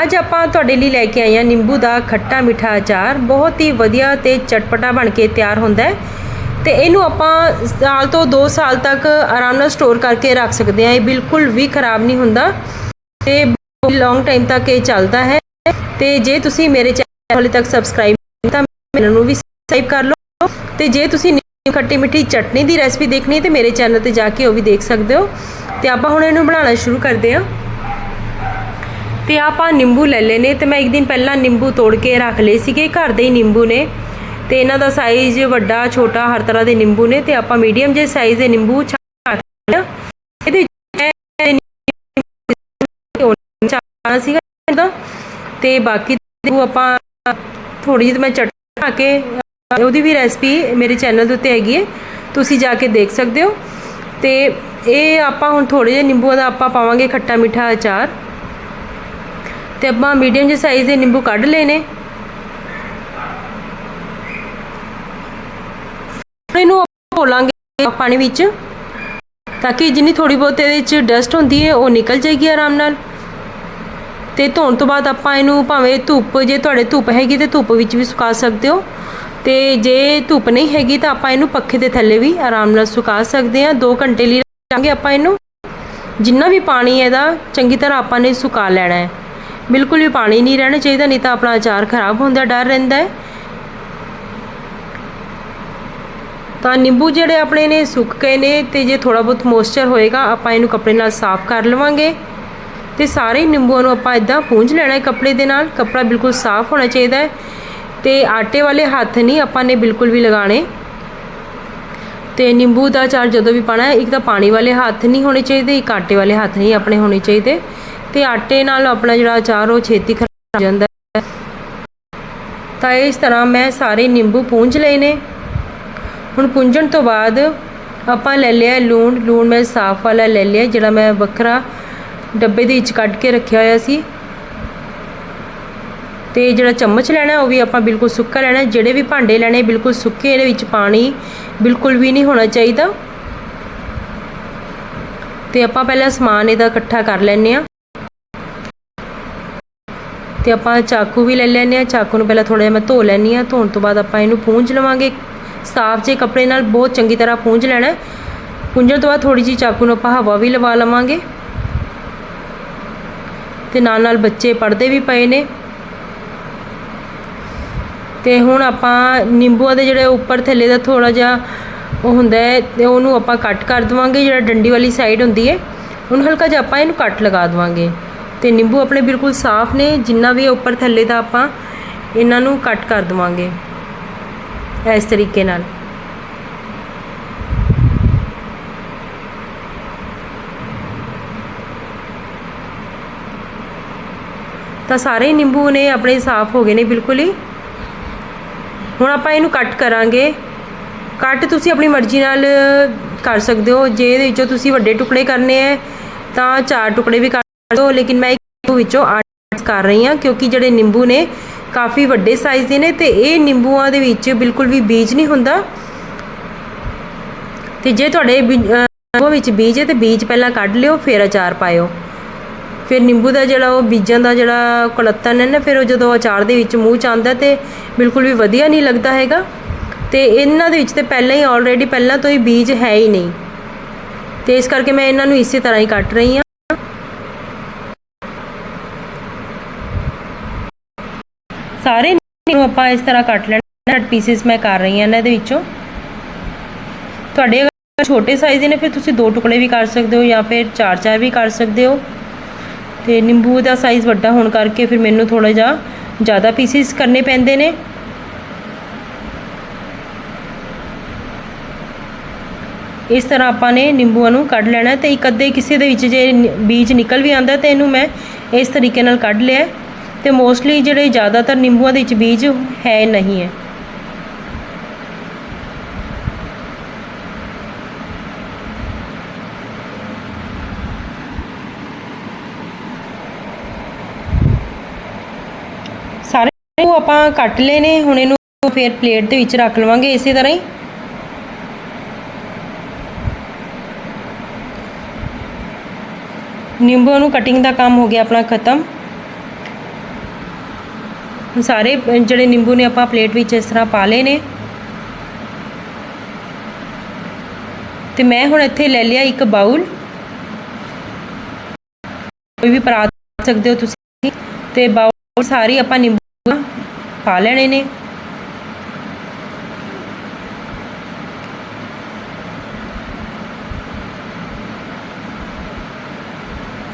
ਅੱਜ ਆਪਾਂ ਤੁਹਾਡੇ ਲਈ ਲੈ ਕੇ ਆਏ ਹਾਂ ਨਿੰਬੂ ਦਾ ਖੱਟਾ ਮਿੱਠਾ ਅਚਾਰ। ਬਹੁਤ ਹੀ ਵਧੀਆ ਤੇ ਚਟਪਟਾ ਬਣ ਕੇ ਤਿਆਰ ਹੁੰਦਾ ਹੈ। ਤੇ ਇਹਨੂੰ ਆਪਾਂ ਸਾਲ ਤੋਂ 2 ਸਾਲ ਤੱਕ ਆਰਾਮ ਨਾਲ ਸਟੋਰ ਕਰਕੇ ਰੱਖ ਸਕਦੇ ਹਾਂ। ਇਹ ਬਿਲਕੁਲ ਵੀ ਖਰਾਬ ਨਹੀਂ ਹੁੰਦਾ ਤੇ ਲੌਂਗ ਟਾਈਮ ਤੱਕ ਇਹ ਚੱਲਦਾ ਹੈ। ਤੇ ਜੇ ਤੁਸੀਂ ਮੇਰੇ ਚੈਨਲ ਹਾਲੇ ਤੱਕ ਸਬਸਕ੍ਰਾਈਬ ਨਹੀਂ ਕੀਤਾ, ਮੈਨੂੰ ਵੀ ਸਬਸਕ੍ਰਾਈਬ ਕਰ ਲਓ। ਤੇ ਜੇ ਤੁਸੀਂ ਨਿੰਬੂ ਖੱਟੀ ਮਿੱਠੀ ਚਟਨੀ ਦੀ ਰੈਸਪੀ ਦੇਖਣੀ ਹੈ, ਤੇ ਮੇਰੇ ਚੈਨਲ ਤੇ ਜਾ ਕੇ ਉਹ ਵੀ ਦੇਖ ਸਕਦੇ ਹੋ। ਤੇ ਆਪਾਂ ਹੁਣ ਇਹਨੂੰ ਬਣਾਉਣਾ ਸ਼ੁਰੂ ਕਰਦੇ ਹਾਂ। ਤੇ ਆਪਾਂ ਨਿੰਬੂ ਲੈ ਲਏ ਨੇ ਤੇ ਮੈਂ ਇੱਕ ਦਿਨ ਪਹਿਲਾਂ ਨਿੰਬੂ ਤੋੜ ਕੇ ਰੱਖ ਲਏ ਸੀਗੇ, ਘਰ ਦੇ ਹੀ ਨਿੰਬੂ ਨੇ। ਤੇ ਇਹਨਾਂ ਦਾ ਸਾਈਜ਼ ਵੱਡਾ, ਛੋਟਾ, ਹਰ ਤਰ੍ਹਾਂ ਦੇ ਨਿੰਬੂ ਨੇ। ਤੇ ਆਪਾਂ ਮੀਡੀਅਮ ਜਿਹੇ ਸਾਈਜ਼ ਦੇ ਨਿੰਬੂ ਛਾਣ ਇਹਦੇ ਵਿੱਚ ਸੀਗਾ ਇਹਦਾ। ਤੇ ਬਾਕੀ ਨਿੰਬੂ ਆਪਾਂ ਥੋੜੀ ਜਿਹੀ ਮੈਂ ਚਟਨੀ ਬਣਾ ਕੇ ਉਹਦੀ ਵੀ ਰੈਸਪੀ ਮੇਰੇ ਚੈਨਲ ਦੇ ਉੱਤੇ ਹੈਗੀ ਹੈ ਤੁਸੀਂ ਜਾ ਕੇ ਦੇਖ ਸਕਦੇ ਹੋ। ਤੇ ਇਹ ਆਪਾਂ ਹੁਣ ਥੋੜੇ ਜਿਹੇ ਨਿੰਬੂਆਂ ਦਾ ਆਪਾਂ ਪਾਵਾਂਗੇ ਖੱਟਾ ਮਿੱਠਾ ਅਚਾਰ। ਤੇ ਆਪਾਂ ਮੀਡੀਅਮ ਜਿਹੇ ਸਾਈਜ਼ ਦੇ ਨਿੰਬੂ ਕੱਢ ਲਏ ਨੇ। ਇਹਨੂੰ ਆਪਾਂ ਘੋਲਾਂਗੇ ਪਾਣੀ ਵਿੱਚ ਤਾਂ ਕਿ ਜਿੰਨੀ ਥੋੜੀ ਬਹੁਤ ਇਹਦੇ ਵਿੱਚ ਡਸਟ ਹੁੰਦੀ ਹੈ, ਉਹ ਨਿਕਲ ਜਾਏਗੀ ਆਰਾਮ ਨਾਲ। ਤੇ ਧੋਣ ਤੋਂ ਬਾਅਦ ਆਪਾਂ ਇਹਨੂੰ ਭਾਵੇਂ ਧੁੱਪ, ਜੇ ਤੁਹਾਡੇ ਧੁੱਪ ਹੈਗੀ ਤੇ ਧੁੱਪ ਵਿੱਚ ਵੀ ਸੁਕਾ ਸਕਦੇ ਹੋ। ਤੇ ਜੇ ਧੁੱਪ ਨਹੀਂ ਹੈਗੀ ਤਾਂ ਆਪਾਂ ਇਹਨੂੰ ਪੱਖੇ ਦੇ ਥੱਲੇ ਵੀ ਆਰਾਮ ਨਾਲ ਸੁਕਾ ਸਕਦੇ ਹਾਂ। 2 ਘੰਟੇ ਲਈ ਰੱਖਾਂਗੇ ਆਪਾਂ ਇਹਨੂੰ। ਜਿੰਨਾ ਵੀ ਪਾਣੀ ਇਹਦਾ ਚੰਗੀ ਤਰ੍ਹਾਂ ਆਪਾਂ ਨੇ ਸੁਕਾ ਲੈਣਾ ਹੈ। ਬਿਲਕੁਲ ਵੀ ਪਾਣੀ ਨਹੀਂ ਰਹਿਣਾ ਚਾਹੀਦਾ, ਨਹੀਂ ਤਾਂ ਆਪਣਾ ਅਚਾਰ ਖਰਾਬ ਹੋਣ ਦਾ ਡਰ ਰਹਿੰਦਾ ਹੈ। ਤਾਂ ਨਿੰਬੂ ਜਿਹੜੇ ਆਪਣੇ ਨੇ ਸੁੱਕ ਗਏ ਨੇ ਤੇ ਜੇ ਥੋੜਾ ਬਹੁਤ ਮੋਇਸਚਰ ਹੋਏਗਾ, ਆਪਾਂ ਇਹਨੂੰ ਕੱਪੜੇ ਨਾਲ ਸਾਫ਼ ਕਰ ਲਵਾਂਗੇ। ਤੇ ਸਾਰੇ ਨਿੰਬੂਆਂ ਨੂੰ ਆਪਾਂ ਇਦਾਂ ਪੂੰਝ ਲੈਣਾ ਹੈ ਕੱਪੜੇ ਦੇ ਨਾਲ, ਕੱਪੜਾ ਬਿਲਕੁਲ ਸਾਫ਼ ਹੋਣਾ ਚਾਹੀਦਾ ਹੈ। ਤੇ ਆਟੇ ਵਾਲੇ ਹੱਥ ਨਹੀਂ ਆਪਾਂ ਨੇ ਬਿਲਕੁਲ ਵੀ ਲਗਾਣੇ ਤੇ ਨਿੰਬੂ ਦਾ ਅਚਾਰ ਜਦੋਂ ਵੀ ਪਾਣਾ ਹੈ, ਇੱਕ ਤਾਂ ਪਾਣੀ ਵਾਲੇ ਹੱਥ ਨਹੀਂ ਹੋਣੇ ਚਾਹੀਦੇ, ਇੱਕ ਆਟੇ ਵਾਲੇ ਹੱਥ ਨਹੀਂ ਆਪਣੇ ਹੋਣੇ ਚਾਹੀਦੇ। ਤੇ ਆਟੇ ਨਾਲ ਆਪਣਾ ਜਿਹੜਾ ਅਚਾਰ, ਉਹ ਛੇਤੀ ਖਰਾਬ ਹੋ ਜਾਂਦਾ ਹੈ। ਤਾਂ ਇਸ ਤਰ੍ਹਾਂ ਮੈਂ ਸਾਰੇ ਨਿੰਬੂ ਪੂੰਝ ਲਏ ਨੇ। ਹੁਣ ਪੁੰਝਣ ਤੋਂ ਬਾਅਦ ਆਪਾਂ ਲੈ ਲਿਆ ਲੂਣ। ਲੂਣ ਮੈਂ ਸਾਫ਼ ਵਾਲਾ ਲੈ ਲਿਆ, ਜਿਹੜਾ ਮੈਂ ਵੱਖਰਾ ਡੱਬੇ ਦੇ ਵਿੱਚ ਕੱਢ ਕੇ ਰੱਖਿਆ ਹੋਇਆ ਸੀ। ਤੇ ਜਿਹੜਾ ਚਮਚ ਲੈਣਾ, ਉਹ ਵੀ ਆਪਾਂ ਬਿਲਕੁਲ ਸੁੱਕਾ ਲੈਣਾ। ਜਿਹੜੇ ਵੀ ਭਾਂਡੇ ਲੈਣੇ, ਬਿਲਕੁਲ ਸੁੱਕੇ, ਇਹਦੇ ਵਿੱਚ ਪਾਣੀ ਬਿਲਕੁਲ ਵੀ ਨਹੀਂ ਹੋਣਾ ਚਾਹੀਦਾ। ਤੇ ਆਪਾਂ ਪਹਿਲਾਂ ਸਮਾਨ ਇਹਦਾ ਇਕੱਠਾ ਕਰ ਲੈਣੇ ਆ ਤੇ ਆਪਾਂ ਚਾਕੂ ਵੀ ਲੈ ਲੈਣੇ ਆ ਚਾਕੂ ਨੂੰ ਪਹਿਲਾਂ ਥੋੜਾ ਜਿਹਾ ਮੈਂ ਧੋ ਲੈਣੀ ਆ ਧੋਣ ਤੋਂ ਬਾਅਦ ਆਪਾਂ ਇਹਨੂੰ ਪੂੰਝ ਲਵਾਂਗੇ। ਸਾਫ਼ ਜੇ ਕੱਪੜੇ ਨਾਲ ਬਹੁਤ ਚੰਗੀ ਤਰ੍ਹਾਂ ਪੂੰਝ ਲੈਣਾ ਹੈ। ਪੂੰਝਣ ਤੋਂ ਬਾਅਦ ਥੋੜੀ ਜਿਹੀ ਚਾਕੂ ਨੂੰ ਆਪਾਂ ਹਵਾ ਵੀ ਲਵਾ ਲਵਾਂਗੇ। ਤੇ ਨਾਲ ਨਾਲ ਬੱਚੇ ਪੜਦੇ ਵੀ ਪਏ ਨੇ। ਤੇ ਹੁਣ ਆਪਾਂ ਨਿੰਬੂਆਂ ਦੇ ਜਿਹੜੇ ਉੱਪਰ ਥੱਲੇ ਦਾ ਥੋੜਾ ਜਿਹਾ ਉਹ ਹੁੰਦਾ ਹੈ ਤੇ ਉਹਨੂੰ ਆਪਾਂ ਕੱਟ ਕਰ ਦਵਾਂਗੇ। ਜਿਹੜਾ ਡੰਡੀ ਵਾਲੀ ਸਾਈਡ ਹੁੰਦੀ ਹੈ। ਹੁਣ ਹਲਕਾ ਜਿਹਾ ਆਪਾਂ ਇਹਨੂੰ ਕੱਟ ਲਗਾ ਦਵਾਂਗੇ। ਤੇ ਨਿੰਬੂ ਆਪਣੇ ਬਿਲਕੁਲ ਸਾਫ਼ ਨੇ, ਜਿੰਨਾ ਵੀ ਉੱਪਰ ਥੱਲੇ ਦਾ ਆਪਾਂ ਇਹਨਾਂ ਨੂੰ ਕੱਟ ਕਰ ਦਵਾਂਗੇ ਇਸ ਤਰੀਕੇ ਨਾਲ। ਤਾਂ ਸਾਰੇ ਨਿੰਬੂ ਨੇ ਆਪਣੇ ਸਾਫ਼ ਹੋ ਗਏ ਨੇ ਬਿਲਕੁਲ ਹੀ। ਹੁਣ ਆਪਾਂ ਇਹਨੂੰ ਕੱਟ ਕਰਾਂਗੇ। ਕੱਟ ਤੁਸੀਂ ਆਪਣੀ ਮਰਜ਼ੀ ਨਾਲ ਕਰ ਸਕਦੇ ਹੋ। ਜੇ ਇਹਦੇ ਵਿੱਚੋਂ ਤੁਸੀਂ ਵੱਡੇ ਟੁਕੜੇ ਕਰਨੇ ਹੈ ਤਾਂ ਚਾਰ ਟੁਕੜੇ ਵੀ ਕਰ ਲੇਕਿਨ ਮੈਂ ਇੱਕ ਵਿੱਚੋਂ ਅੱਠ ਕਰ ਰਹੀ ਹਾਂ, ਕਿਉਂਕਿ ਜਿਹੜੇ ਨਿੰਬੂ ਨੇ ਕਾਫੀ ਵੱਡੇ ਸਾਈਜ਼ ਦੇ ਨੇ ਤੇ ਇਹ ਨਿੰਬੂਆਂ ਦੇ ਵਿੱਚ ਬਿਲਕੁਲ ਵੀ ਬੀਜ ਨਹੀਂ ਹੁੰਦਾ। ਤੇ ਜੇ ਤੁਹਾਡੇ ਨਿੰਬੂ ਵਿੱਚ ਬੀਜ ਹੈ ਤੇ ਬੀਜ ਪਹਿਲਾਂ ਕੱਢ ਲਿਓ, ਫਿਰ ਅਚਾਰ ਪਾਇਓ। ਫਿਰ ਨਿੰਬੂ ਦਾ ਜਿਹੜਾ ਉਹ ਬੀਜਾਂ ਦਾ ਜਿਹੜਾ ਕੁਲੱਤਨ ਹੈ ਨਾ, ਫਿਰ ਉਹ ਜਦੋਂ ਅਚਾਰ ਦੇ ਵਿੱਚ ਮੂੰਹ ਚ ਆਉਂਦਾ ਤੇ ਬਿਲਕੁਲ ਵੀ ਵਧੀਆ ਨਹੀਂ ਲੱਗਦਾ ਹੈਗਾ। ਤੇ ਇਹਨਾਂ ਦੇ ਵਿੱਚ ਤੇ ਪਹਿਲਾਂ ਹੀ ਆਲਰੇਡੀ ਪਹਿਲਾਂ ਤੋਂ ਹੀ ਬੀਜ ਹੈ ਹੀ ਨਹੀਂ। ਤੇ ਇਸ ਕਰਕੇ ਮੈਂ ਇਹਨਾਂ ਨੂੰ ਇਸੇ ਤਰ੍ਹਾਂ ਹੀ ਕੱਟ ਰਹੀ ਹਾਂ। ਸਾਰੇ ਨੂੰ ਆਪਾਂ ਇਸ ਤਰ੍ਹਾਂ ਕੱਟ ਲੈਣਾ ਕੱਟ ਪੀਸਿਸ ਮੈਂ ਕਰ ਰਹੀ ਹਾਂ ਇਹਨਾਂ ਦੇ ਵਿੱਚੋਂ। ਤੁਹਾਡੇ ਅਗਰ ਛੋਟੇ ਸਾਈਜ਼ ਦੇ ਨੇ, ਫਿਰ ਤੁਸੀਂ ਦੋ ਟੁਕੜੇ ਵੀ ਕਰ ਸਕਦੇ ਹੋ ਜਾਂ ਫਿਰ ਚਾਰ ਚਾਰ ਵੀ ਕਰ ਸਕਦੇ ਹੋ। ਤੇ ਨਿੰਬੂ ਦਾ ਸਾਈਜ਼ ਵੱਡਾ ਹੋਣ ਕਰਕੇ ਫਿਰ ਮੈਨੂੰ ਥੋੜਾ ਜਿਹਾ ਜ਼ਿਆਦਾ ਪੀਸਿਸ ਕਰਨੇ ਪੈਂਦੇ ਨੇ। ਇਸ ਤਰ੍ਹਾਂ ਆਪਾਂ ਨੇ ਨਿੰਬੂਆਂ ਨੂੰ ਕੱਢ ਲੈਣਾ ਤੇ ਇੱਕ ਅੱਧੇ ਕਿਸੇ ਦੇ ਵਿੱਚ ਜੇ ਬੀਜ ਨਿਕਲ ਵੀ ਆਂਦਾ ਤੇ ਇਹਨੂੰ ਮੈਂ ਇਸ ਤਰੀਕੇ ਨਾਲ ਕੱਢ ਲਿਆ ਤੇ ਮੋਸਟਲੀ ਜਿਹੜੇ ਜ਼ਿਆਦਾਤਰ ਨਿੰਬੂਆਂ ਦੇ ਵਿੱਚ ਬੀਜ ਹੈ ਨਹੀਂ ਹੈ। ਸਾਰੇ ਉਹ ਆਪਾਂ ਕੱਟ ਲਏ ਨੇ, ਹੁਣ ਇਹਨੂੰ ਫਿਰ ਪਲੇਟ ਦੇ ਵਿੱਚ ਰੱਖ ਲਵਾਂਗੇ ਇਸੇ ਤਰ੍ਹਾਂ ਹੀ। ਨਿੰਬੂਆਂ ਨੂੰ ਕਟਿੰਗ ਦਾ ਕੰਮ ਹੋ ਗਿਆ ਆਪਣਾ ਖਤਮ। ਸਾਰੇ ਜਿਹੜੇ ਨਿੰਬੂ ਨੇ ਆਪਾਂ ਪਲੇਟ ਵਿੱਚ ਇਸ ਤਰ੍ਹਾਂ ਪਾ ਲਏ ਨੇ। ਤੇ ਮੈਂ ਹੁਣ ਇੱਥੇ ਲੈ ਲਿਆ ਇੱਕ ਬਾਉਲ ਕੋਈ ਵੀ ਪਰਾਤ ਸਕਦੇ ਹੋ ਤੁਸੀਂ। ਤੇ ਬਾਉਲ ਸਾਰੀ ਆਪਾਂ ਨਿੰਬੂ ਪਾ ਲੈਣੇ ਨੇ।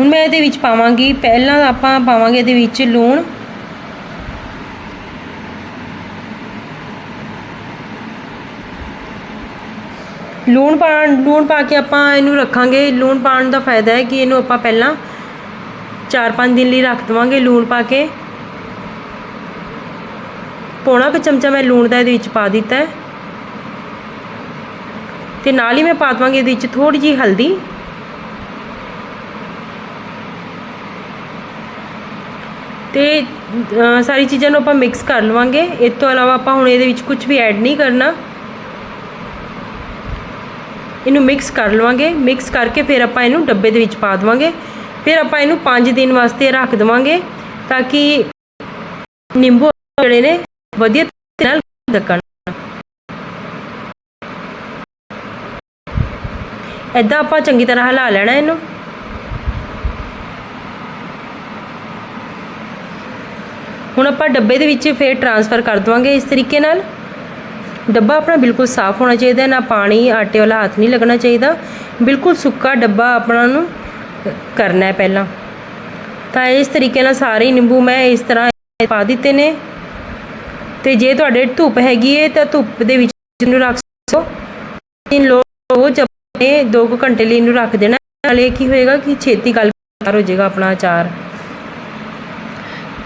ਹੁਣ ਮੈਂ ਇਹਦੇ ਵਿੱਚ ਪਾਵਾਂਗੀ। ਪਹਿਲਾਂ ਆਪਾਂ ਪਾਵਾਂਗੇ ਇਹਦੇ ਵਿੱਚ ਲੂਣ। ਲੂਣ ਪਾਣ ਲੂਣ ਪਾ ਕੇ ਆਪਾਂ ਇਹਨੂੰ ਰੱਖਾਂਗੇ। ਲੂਣ ਪਾਣ ਦਾ ਫਾਇਦਾ ਹੈ ਕਿ ਇਹਨੂੰ ਆਪਾਂ ਪਹਿਲਾਂ 4-5 ਦਿਨ ਲਈ ਰੱਖ ਦਵਾਂਗੇ ਲੂਣ ਪਾ ਕੇ। ਪੌਣਾ ਕੁ ਚਮਚਾ ਮੈਂ ਲੂਣ ਦਾ ਇਹਦੇ ਵਿੱਚ ਪਾ ਦਿੱਤਾ ਹੈ। ਤੇ ਨਾਲ ਹੀ ਮੈਂ ਪਾ ਦਵਾਂਗੀ ਇਹਦੇ ਵਿੱਚ ਥੋੜੀ ਜਿਹੀ ਹਲਦੀ। ਤੇ ਸਾਰੀ ਚੀਜ਼ਾਂ ਨੂੰ ਆਪਾਂ ਮਿਕਸ ਕਰ ਲਵਾਂਗੇ। ਇਸ ਤੋਂ ਇਲਾਵਾ ਆਪਾਂ ਹੁਣ ਇਹਦੇ ਵਿੱਚ ਕੁਝ ਵੀ ਐਡ ਨਹੀਂ ਕਰਨਾ। ਇਹਨੂੰ ਮਿਕਸ ਕਰ ਲਵਾਂਗੇ। ਮਿਕਸ ਕਰਕੇ ਫਿਰ ਆਪਾਂ ਇਹਨੂੰ ਡੱਬੇ ਦੇ ਵਿੱਚ ਪਾ ਦਵਾਂਗੇ। ਫਿਰ ਆਪਾਂ ਇਹਨੂੰ 5 ਦਿਨ ਵਾਸਤੇ ਰੱਖ ਦਵਾਂਗੇ ਤਾਂ ਕਿ ਨਿੰਬੂ ਜਿਹੜੇ ਨੇ ਵਧੀਆ ਤਰੀਕੇ ਨਾਲ ਦਕਣ ਐਦਾਂ ਆਪਾਂ ਚੰਗੀ ਤਰ੍ਹਾਂ ਹਿਲਾ ਲੈਣਾ ਇਹਨੂੰ। ਹੁਣ ਆਪਾਂ ਡੱਬੇ ਦੇ ਵਿੱਚ ਫਿਰ ਟ੍ਰਾਂਸਫਰ ਕਰ ਦਵਾਂਗੇ ਇਸ ਤਰੀਕੇ ਨਾਲ। ਡੱਬਾ ਆਪਣਾ ਬਿਲਕੁਲ ਸਾਫ਼ ਹੋਣਾ ਚਾਹੀਦਾ ਨਾ ਪਾਣੀ, ਆਟੇ ਵਾਲਾ ਹੱਥ ਨਹੀਂ ਲੱਗਣਾ ਚਾਹੀਦਾ। ਬਿਲਕੁਲ ਸੁੱਕਾ ਡੱਬਾ ਆਪਣਾ ਨੂੰ ਕਰਨਾ ਹੈ ਪਹਿਲਾਂ। ਤਾਂ ਇਸ ਤਰੀਕੇ ਨਾਲ ਸਾਰੇ ਨਿੰਬੂ ਮੈਂ ਇਸ ਤਰ੍ਹਾਂ ਪਾ ਦਿੱਤੇ ਨੇ। ਤੇ ਜੇ ਤੁਹਾਡੇ ਧੁੱਪ ਹੈਗੀ ਹੈ ਤਾਂ ਧੁੱਪ ਦੇ ਵਿੱਚ ਇਹਨੂੰ ਰੱਖ ਸਕੋ। ਇਨ ਲੋ ਜਬੇ 2 ਘੰਟੇ ਲਈ ਇਹਨੂੰ ਰੱਖ ਦੇਣਾ, ਨਾਲੇ ਕੀ ਹੋਏਗਾ ਕਿ ਛੇਤੀ ਗਲ ਤਿਆਰ ਹੋ ਜਾਏਗਾ ਆਪਣਾ ਅਚਾਰ।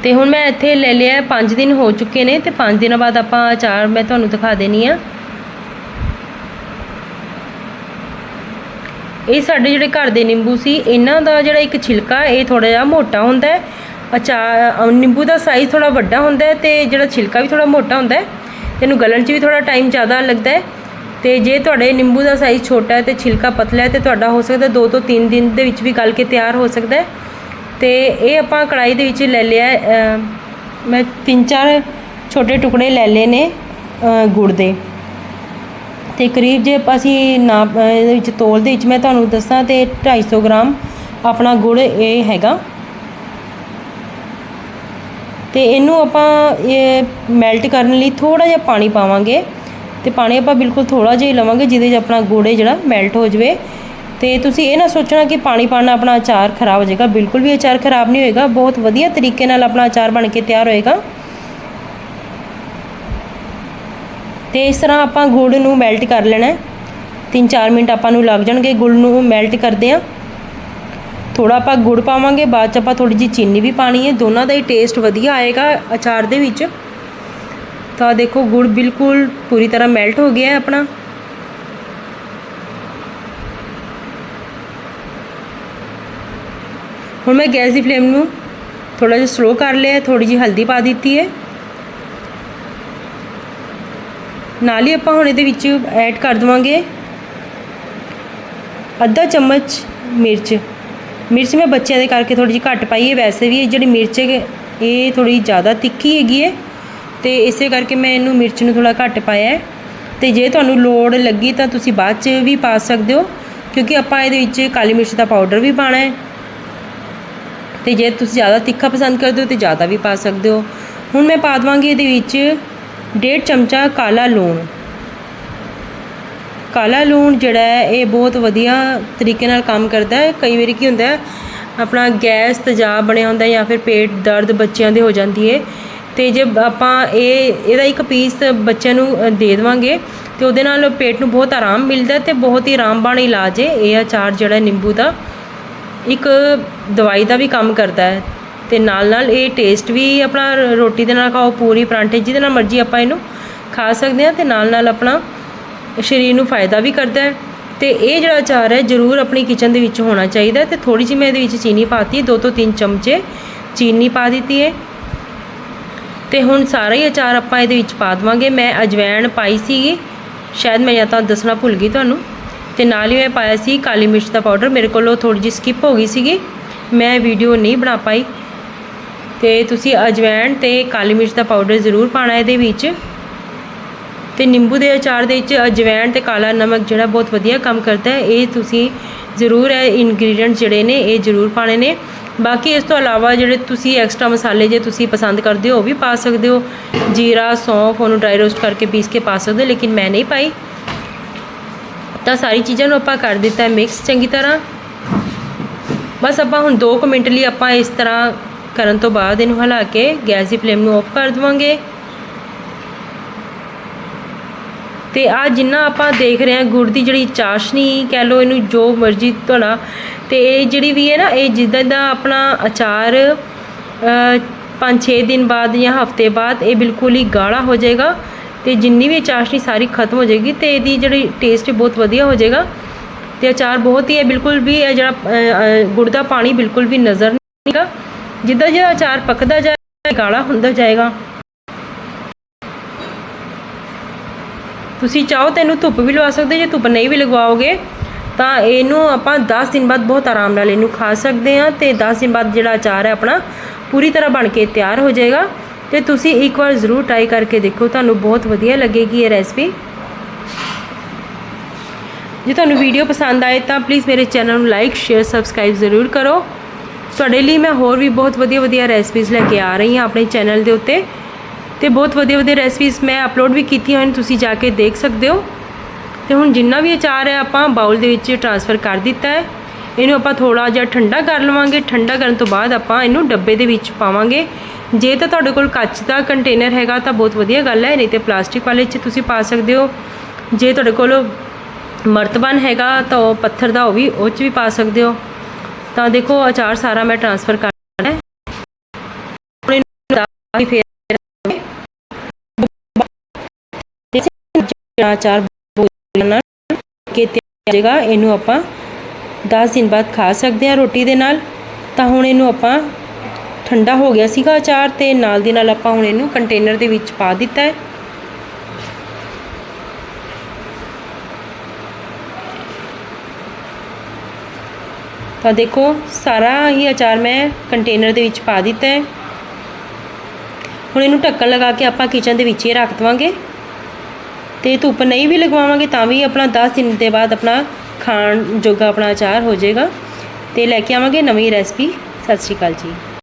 ਤੇ ਹੁਣ ਮੈਂ ਇੱਥੇ ਲੈ ਲਿਆ 5 ਦਿਨ ਹੋ ਚੁੱਕੇ ਨੇ ਤੇ 5 ਦਿਨਾਂ ਬਾਅਦ ਆਪਾਂ ਅਚਾਰ ਮੈਂ ਤੁਹਾਨੂੰ ਦਿਖਾ ਦੇਣੀ ਆ। ਇਹ ਸਾਡੇ ਜਿਹੜੇ ਘਰ ਦੇ ਨਿੰਬੂ ਸੀ, ਇਹਨਾਂ ਦਾ ਜਿਹੜਾ ਇੱਕ ਛਿਲਕਾ, ਇਹ ਥੋੜਾ ਜਿਹਾ ਮੋਟਾ ਹੁੰਦਾ ਹੈ। ਅਚਾਰ ਨਿੰਬੂ ਦਾ ਸਾਈਜ਼ ਥੋੜਾ ਵੱਡਾ ਹੁੰਦਾ ਹੈ ਤੇ ਜਿਹੜਾ ਛਿਲਕਾ ਵੀ ਥੋੜਾ ਮੋਟਾ ਹੁੰਦਾ ਹੈ। ਇਹਨੂੰ ਗਲਣ 'ਚ ਵੀ ਥੋੜਾ ਟਾਈਮ ਜ਼ਿਆਦਾ ਲੱਗਦਾ ਹੈ। ਤੇ ਜੇ ਤੁਹਾਡੇ ਨਿੰਬੂ ਦਾ ਸਾਈਜ਼ ਛੋਟਾ ਹੈ ਤੇ ਛਿਲਕਾ ਪਤਲਾ ਹੈ ਤੇ ਤੁਹਾਡਾ ਹੋ ਸਕਦਾ 2 ਤੋਂ 3 ਦਿਨ ਦੇ ਵਿੱਚ ਵੀ ਗਲ ਕੇ ਤਿਆਰ ਹੋ ਸਕਦਾ ਹੈ। ਤੇ ਇਹ ਆਪਾਂ ਕੜਾਈ ਦੇ ਵਿੱਚ ਲੈ ਲਿਆ ਮੈਂ ਤਿੰਨ ਚਾਰ ਛੋਟੇ ਟੁਕੜੇ ਲੈ ਲਏ ਨੇ ਗੁੜ ਦੇ। ਤੇ ਕਰੀਬ ਜੇ ਅਸੀਂ ਨਾ, ਇਹਦੇ ਵਿੱਚ ਤੋਲ ਦੇ ਵਿੱਚ ਮੈਂ ਤੁਹਾਨੂੰ ਦੱਸਾਂ ਤੇ 250 ਗ੍ਰਾਮ ਆਪਣਾ ਗੁੜ ਇਹ ਹੈਗਾ। ਤੇ ਇਹਨੂੰ ਆਪਾਂ, ਇਹ ਮੈਲਟ ਕਰਨ ਲਈ ਥੋੜਾ ਜਿਹਾ ਪਾਣੀ ਪਾਵਾਂਗੇ ਤੇ ਪਾਣੀ ਆਪਾਂ ਬਿਲਕੁਲ ਥੋੜਾ ਜਿਹਾ ਹੀ ਲਵਾਂਗੇ ਜਿਹਦੇ 'ਚ ਆਪਣਾ ਗੁੜ ਹੈ ਜਿਹੜਾ ਮੈਲਟ ਹੋ ਜਵੇ। ਤੇ ਤੁਸੀਂ ਇਹ ਨਾ ਸੋਚਣਾ ਕਿ ਪਾਣੀ ਪਾਣਾ ਆਪਣਾ ਅਚਾਰ ਖਰਾਬ ਹੋ ਜਾਏਗਾ। ਬਿਲਕੁਲ ਵੀ ਅਚਾਰ ਖਰਾਬ ਨਹੀਂ ਹੋਏਗਾ। ਬਹੁਤ ਵਧੀਆ ਤਰੀਕੇ ਨਾਲ ਆਪਣਾ ਅਚਾਰ ਬਣ ਕੇ ਤਿਆਰ ਹੋਏਗਾ। ਤੇ ਇਸ ਤਰ੍ਹਾਂ ਆਪਾਂ ਗੁੜ ਨੂੰ ਮੈਲਟ ਕਰ ਲੈਣਾ ਹੈ। 3-4 ਮਿੰਟ ਆਪਾਂ ਨੂੰ ਲੱਗ ਜਾਣਗੇ ਗੁੜ ਨੂੰ ਮੈਲਟ ਕਰਦੇ ਆ ਥੋੜਾ ਆਪਾਂ ਗੁੜ ਪਾਵਾਂਗੇ, ਬਾਅਦ ਚ ਆਪਾਂ ਥੋੜੀ ਜਿਹੀ ਚੀਨੀ ਵੀ ਪਾਣੀ ਹੈ। ਦੋਨਾਂ ਦਾ ਹੀ ਟੇਸਟ ਵਧੀਆ ਆਏਗਾ ਅਚਾਰ ਦੇ ਵਿੱਚ। ਤਾਂ ਦੇਖੋ ਗੁੜ ਬਿਲਕੁਲ ਪੂਰੀ ਤਰ੍ਹਾਂ ਮੈਲਟ ਹੋ ਗਿਆ ਹੈ ਆਪਣਾ। ਹੁਣ ਮੈਂ ਗੈਸ ਦੀ ਫਲੇਮ ਨੂੰ ਥੋੜਾ ਜਿਹਾ ਸਲੋ ਕਰ ਲਿਆ ਥੋੜੀ ਜਿਹੀ ਹਲਦੀ ਪਾ ਦਿੱਤੀ ਹੈ। ਨਾਲ ਹੀ ਆਪਾਂ ਹੁਣ ਇਹਦੇ ਵਿੱਚ ਐਡ ਕਰ ਦਵਾਂਗੇ ਅੱਧਾ ਚਮਚ ਮਿਰਚ। ਮਿਰਚ ਮੈਂ ਬੱਚਿਆਂ ਦੇ ਕਰਕੇ ਥੋੜੀ ਜਿਹੀ ਘੱਟ ਪਾਈ ਹੈ, ਵੈਸੇ ਵੀ ਇਹ ਜਿਹੜੀ ਮਿਰਚ ਹੈ, ਇਹ ਥੋੜੀ ਜ਼ਿਆਦਾ ਤਿੱਖੀ ਹੈਗੀ ਹੈ ਤੇ ਇਸੇ ਕਰਕੇ ਮੈਂ ਇਹਨੂੰ ਮਿਰਚ ਨੂੰ ਥੋੜਾ ਘੱਟ ਪਾਇਆ ਹੈ। ਤੇ ਜੇ ਤੁਹਾਨੂੰ ਲੋੜ ਲੱਗੀ ਤਾਂ ਤੁਸੀਂ ਬਾਅਦ ਚ ਵੀ ਪਾ ਸਕਦੇ ਹੋ, ਕਿਉਂਕਿ ਆਪਾਂ ਇਹਦੇ ਵਿੱਚ ਕਾਲੀ ਮਿਰਚ ਦਾ ਪਾਊਡਰ ਵੀ ਪਾਣਾ ਹੈ। ਤੇ ਜੇ ਤੁਸੀਂ ਜ਼ਿਆਦਾ ਤਿੱਖਾ ਪਸੰਦ ਕਰਦੇ ਹੋ ਤੇ ਜ਼ਿਆਦਾ ਵੀ ਪਾ ਸਕਦੇ ਹੋ। ਹੁਣ ਮੈਂ ਪਾ ਦਵਾਂਗੀ ਇਹਦੇ ਵਿੱਚ ਡੇਢ ਚਮਚਾ ਕਾਲਾ ਲੂਣ। ਕਾਲਾ ਲੂਣ ਜਿਹੜਾ ਹੈ, ਇਹ ਬਹੁਤ ਵਧੀਆ ਤਰੀਕੇ ਨਾਲ ਕੰਮ ਕਰਦਾ ਹੈ। ਕਈ ਵਾਰੀ ਕੀ ਹੁੰਦਾ ਹੈ, ਆਪਣਾ ਗੈਸ ਤੇਜ਼ਾਬ ਬਣਿਆ ਹੁੰਦਾ ਜਾਂ ਫਿਰ ਪੇਟ ਦਰਦ ਬੱਚਿਆਂ ਦੇ ਹੋ ਜਾਂਦੀ ਹੈ। ਤੇ ਜੇ ਆਪਾਂ ਇਹ, ਇਹਦਾ ਇੱਕ ਪੀਸ ਬੱਚਿਆਂ ਨੂੰ ਦੇ ਦੇਵਾਂਗੇ, ਤੇ ਉਹਦੇ ਨਾਲ ਪੇਟ ਨੂੰ ਬਹੁਤ ਆਰਾਮ ਮਿਲਦਾ ਤੇ ਬਹੁਤ ਹੀ ਆਰਾਮਬਾਨ ਇਲਾਜ ਹੈ। ਇਹ ਅਚਾਰ ਜਿਹੜਾ ਨਿੰਬੂ ਦਾ। ਇੱਕ ਦਵਾਈ ਦਾ ਵੀ ਕੰਮ ਕਰਦਾ ਹੈ ਅਤੇ ਨਾਲ ਨਾਲ ਇਹ ਟੇਸਟ ਵੀ ਆਪਣਾ ਰੋਟੀ ਦੇ ਨਾਲ ਖਾਓ, ਪੂਰੀ ਪਰਾਂਠੇ ਜਿਹਦੇ ਨਾਲ ਮਰਜ਼ੀ ਆਪਾਂ ਇਹਨੂੰ ਖਾ ਸਕਦੇ ਹਾਂ ਅਤੇ ਨਾਲ ਨਾਲ ਆਪਣਾ ਸਰੀਰ ਨੂੰ ਫਾਇਦਾ ਵੀ ਕਰਦਾ ਹੈ ਤੇ ਇਹ ਜਿਹੜਾ ਅਚਾਰ ਹੈ ਜ਼ਰੂਰ ਆਪਣੀ ਕਿਚਨ ਦੇ ਵਿੱਚ ਹੋਣਾ ਚਾਹੀਦਾ ਹੈ ਤੇ ਥੋੜੀ ਜਿਹੀ ਮੈਂ ਇਹਦੇ ਵਿੱਚ ਚੀਨੀ ਪਾਤੀ ਦੋ ਤੋਂ ਤਿੰਨ ਚਮਚੇ ਚੀਨੀ ਪਾ ਦਿੱਤੀ ਹੈ। ਤੇ ਹੁਣ ਸਾਰਾ ਹੀ ਅਚਾਰ ਆਪਾਂ ਇਹਦੇ ਵਿੱਚ ਪਾ ਦਵਾਂਗੇ। ਮੈਂ ਅਜਵੈਣ ਪਾਈ ਸੀਗੀ। ਸ਼ਾਇਦ ਮੈਂ ਜਾਂ ਤਾਂ ਦੱਸਣਾ ਭੁੱਲ ਗਈ ਤੁਹਾਨੂੰ। ਤੇ ਨਾਲ ਹੀ ਮੈਂ ਪਾਇਆ ਸੀ ਕਾਲੀ ਮਿਰਚ ਦਾ ਪਾਊਡਰ ਮੇਰੇ ਕੋਲੋਂ ਥੋੜੀ ਜਿਹੀ ਸਕਿਪ ਹੋ ਗਈ ਸੀਗੀ। ਮੈਂ ਵੀਡੀਓ ਨਹੀਂ ਬਣਾ ਪਾਈ। ਤੇ ਤੁਸੀਂ ਅਜਵਾਇਣ ਤੇ ਕਾਲੀ ਮਿਰਚ ਦਾ ਪਾਊਡਰ ਜ਼ਰੂਰ ਪਾਣਾ ਇਹਦੇ ਵਿੱਚ। ਤੇ ਨਿੰਬੂ ਦੇ ਅਚਾਰ ਦੇ ਵਿੱਚ ਅਜਵਾਇਣ ਤੇ ਕਾਲਾ ਨਮਕ ਜਿਹੜਾ ਬਹੁਤ ਵਧੀਆ ਕੰਮ ਕਰਦਾ ਹੈ। ਇਹ ਤੁਸੀਂ ਜ਼ਰੂਰ ਇਹ ਇਨਗਰੀਡੀਅੰਟ ਜਿਹੜੇ ਨੇ, ਇਹ ਜ਼ਰੂਰ ਪਾਣੇ ਨੇ। ਬਾਕੀ ਇਸ ਤੋਂ ਇਲਾਵਾ ਜਿਹੜੇ ਤੁਸੀਂ ਐਕਸਟਰਾ ਮਸਾਲੇ ਜੇ ਤੁਸੀਂ ਪਸੰਦ ਕਰਦੇ ਹੋ, ਉਹ ਵੀ ਪਾ ਸਕਦੇ ਹੋ। ਜੀਰਾ, ਸੌਂਫ, ਉਹਨੂੰ ਡਰਾਈ ਰੋਸਟ ਕਰਕੇ ਪੀਸ ਕੇ ਪਾ ਸਕਦੇ ਹੋ, ਲੇਕਿਨ ਮੈਂ ਨਹੀਂ ਪਾਈ। ਤਾਂ ਸਾਰੀ ਚੀਜ਼ਾਂ ਨੂੰ ਆਪਾਂ ਕਰ ਦਿੱਤਾ ਮਿਕਸ ਚੰਗੀ ਤਰ੍ਹਾਂ। ਬਸ ਆਪਾਂ ਹੁਣ 2 ਮਿੰਟ ਲਈ ਆਪਾਂ ਇਸ ਤਰ੍ਹਾਂ ਕਰਨ ਤੋਂ ਬਾਅਦ ਇਹਨੂੰ ਹਿਲਾ ਕੇ ਗੈਸ ਦੀ ਫਲੇਮ ਨੂੰ ਆਫ ਕਰ ਦਵਾਂਗੇ। ਤੇ ਆ ਜਿੰਨਾ ਆਪਾਂ ਦੇਖ ਰਹੇ ਹਾਂ, ਗੁੜ ਦੀ ਜਿਹੜੀ ਚਾਸ਼ਨੀ ਕਹਿ ਲਓ ਇਹਨੂੰ ਜੋ ਮਰਜ਼ੀ ਤੁਹਾਡਾ ਤੇ ਇਹ ਜਿਹੜੀ ਵੀ ਹੈ ਨਾ, ਇਹ ਜਿੱਦਾਂ ਦਾ ਆਪਣਾ ਅਚਾਰ 5-6 ਦਿਨ ਬਾਅਦ ਜਾਂ ਹਫ਼ਤੇ ਬਾਅਦ ਇਹ ਬਿਲਕੁਲ ਹੀ ਗਾੜਾ ਹੋ ਜਾਏਗਾ। ਤੇ ਜਿੰਨੀ ਵੀ ਚਾਸ਼ਨੀ ਸਾਰੀ ਖਤਮ ਹੋ ਜਾਏਗੀ ਤੇ ਇਹਦੀ ਜਿਹੜੀ ਟੇਸਟ ਬਹੁਤ ਵਧੀਆ ਹੋ ਜਾਏਗਾ। ਤੇ ਅਚਾਰ ਬਹੁਤ ਹੀ ਹੈ ਬਿਲਕੁਲ ਵੀ ਇਹ ਜਿਹੜਾ ਗੁੜ ਦਾ ਪਾਣੀ ਬਿਲਕੁਲ ਵੀ ਨਜ਼ਰ ਨਹੀਂ ਆਏਗਾ। ਜਿੱਦਾਂ ਜਿਹਾ ਅਚਾਰ ਪੱਕਦਾ ਜਾਏਗਾ ਗਾੜਾ ਹੁੰਦਾ ਜਾਏਗਾ। ਤੁਸੀਂ ਚਾਹੋ ਤਾਂ ਇਹਨੂੰ ਧੁੱਪ ਵੀ ਲਵਾ ਸਕਦੇ ਜੇ ਧੁੱਪ ਨਹੀਂ ਵੀ ਲਗਵਾਓਗੇ, ਤਾਂ ਇਹਨੂੰ ਆਪਾਂ 10 ਦਿਨ ਬਾਅਦ ਬਹੁਤ ਆਰਾਮ ਨਾਲ ਇਹਨੂੰ ਖਾ ਸਕਦੇ ਹਾਂ ਤੇ 10 ਦਿਨ ਬਾਅਦ ਜਿਹੜਾ ਅਚਾਰ ਹੈ ਆਪਣਾ ਪੂਰੀ ਤਰ੍ਹਾਂ ਬਣ ਕੇ ਤਿਆਰ ਹੋ ਜਾਏਗਾ। ਤੇ ਤੁਸੀਂ ਇੱਕ ਵਾਰ ਜ਼ਰੂਰ ਟਰਾਈ ਕਰਕੇ ਦੇਖੋ, ਤੁਹਾਨੂੰ ਬਹੁਤ ਵਧੀਆ ਲੱਗੇਗੀ ਇਹ ਰੈਸਪੀ ਜੇ ਤੁਹਾਨੂੰ ਵੀਡੀਓ ਪਸੰਦ ਆਏ ਤਾਂ ਪਲੀਜ਼ ਮੇਰੇ ਚੈਨਲ ਨੂੰ ਲਾਈਕ ਸ਼ੇਅਰ ਸਬਸਕ੍ਰਾਈਬ ਜ਼ਰੂਰ ਕਰੋ। ਤੁਹਾਡੇ ਲਈ ਮੈਂ ਹੋਰ ਵੀ ਬਹੁਤ ਵਧੀਆ ਵਧੀਆ ਰੈਸਪੀਜ਼ ਲੈ ਕੇ ਆ ਰਹੀ ਹਾਂ ਆਪਣੇ ਚੈਨਲ ਦੇ ਉੱਤੇ। ਤੇ ਬਹੁਤ ਵਧੀਆ ਵਧੀਆ ਰੈਸਪੀਜ਼ ਮੈਂ ਅਪਲੋਡ ਵੀ ਕੀਤੀਆਂ ਹਨ ਤੁਸੀਂ ਜਾ ਕੇ ਦੇਖ ਸਕਦੇ ਹੋ। ਤੇ ਹੁਣ ਜਿੰਨਾ ਵੀ ਅਚਾਰ ਹੈ, ਆਪਾਂ ਬਾਉਲ ਦੇ ਵਿੱਚ ਟਰਾਂਸਫਰ ਕਰ ਦਿੱਤਾ ਹੈ। ਇਹਨੂੰ ਆਪਾਂ ਥੋੜਾ ਜਿਹਾ ਠੰਡਾ ਕਰ ਲਵਾਂਗੇ। ਠੰਡਾ ਕਰਨ ਤੋਂ ਬਾਅਦ ਆਪਾਂ ਇਹਨੂੰ ਡੱਬੇ ਦੇ ਵਿੱਚ ਪਾਵਾਂਗੇ। ਜੇ ਤਾਂ ਤੁਹਾਡੇ ਕੋਲ ਕੱਚ ਦਾ ਕੰਟੇਨਰ ਹੈਗਾ ਤਾਂ ਬਹੁਤ ਵਧੀਆ ਗੱਲ ਹੈ, ਨਹੀਂ ਤੇ ਪਲਾਸਟਿਕ ਵਾਲੇ 'ਚ ਤੁਸੀਂ ਪਾ ਸਕਦੇ ਹੋ। ਜੇ ਤੁਹਾਡੇ ਕੋਲ ਮਰਤਬਾਨ ਹੈਗਾ ਤਾਂ ਉਹ ਪੱਥਰ ਦਾ ਉਹ ਵੀ, ਉਹ 'ਚ ਵੀ ਪਾ ਸਕਦੇ ਹੋ। ਤਾਂ ਦੇਖੋ ਅਚਾਰ ਸਾਰਾ ਮੈਂ ਟ੍ਰਾਂਸਫਰ ਕਰ ਹੈ। ਹੁਣ ਇਹਨੂੰ ਫੇਰ ਅਚਾਰ ਬੋਲਣ ਨਾਲ ਕੇ ਤਿਆਰ ਇਹਨੂੰ ਆਪਾਂ 10 ਦਿਨ ਬਾਅਦ ਖਾ ਸਕਦੇ ਹਾਂ ਰੋਟੀ ਦੇ ਨਾਲ। ਤਾਂ ਹੁਣ ਇਹਨੂੰ ਆਪਾਂ ਠੰਡਾ ਹੋ ਗਿਆ ਸੀਗਾ ਅਚਾਰ ਤੇ ਨਾਲ ਦੀ ਨਾਲ ਆਪਾਂ ਹੁਣ ਇਹਨੂੰ ਕੰਟੇਨਰ ਦੇ ਵਿੱਚ ਪਾ ਦਿੱਤਾ ਹੈ। ਤਾਂ ਦੇਖੋ, ਸਾਰਾ ਹੀ ਅਚਾਰ ਮੈਂ ਕੰਟੇਨਰ ਦੇ ਵਿੱਚ ਪਾ ਦਿੱਤਾ ਹੈ। ਹੁਣ ਇਹਨੂੰ ਢੱਕਣ ਲਗਾ ਕੇ ਆਪਾਂ ਕਿਚਨ ਦੇ ਵਿੱਚ ਹੀ ਰੱਖ ਦਵਾਂਗੇ। ਤੇ ਧੁੱਪ ਨਹੀਂ ਵੀ ਲਗਵਾਵਾਂਗੇ ਤਾਂ ਵੀ ਆਪਣਾ 10 ਦਿਨ ਦੇ ਬਾਅਦ ਆਪਣਾ ਖਾਣ ਜੋਗਾ ਆਪਣਾ ਅਚਾਰ ਹੋ ਜਾਏਗਾ। ਤੇ ਲੈ ਕੇ ਆਵਾਂਗੇ ਨਵੀਂ ਰੈਸਪੀ ਸਤਿ ਸ਼੍ਰੀ ਅਕਾਲ ਜੀ।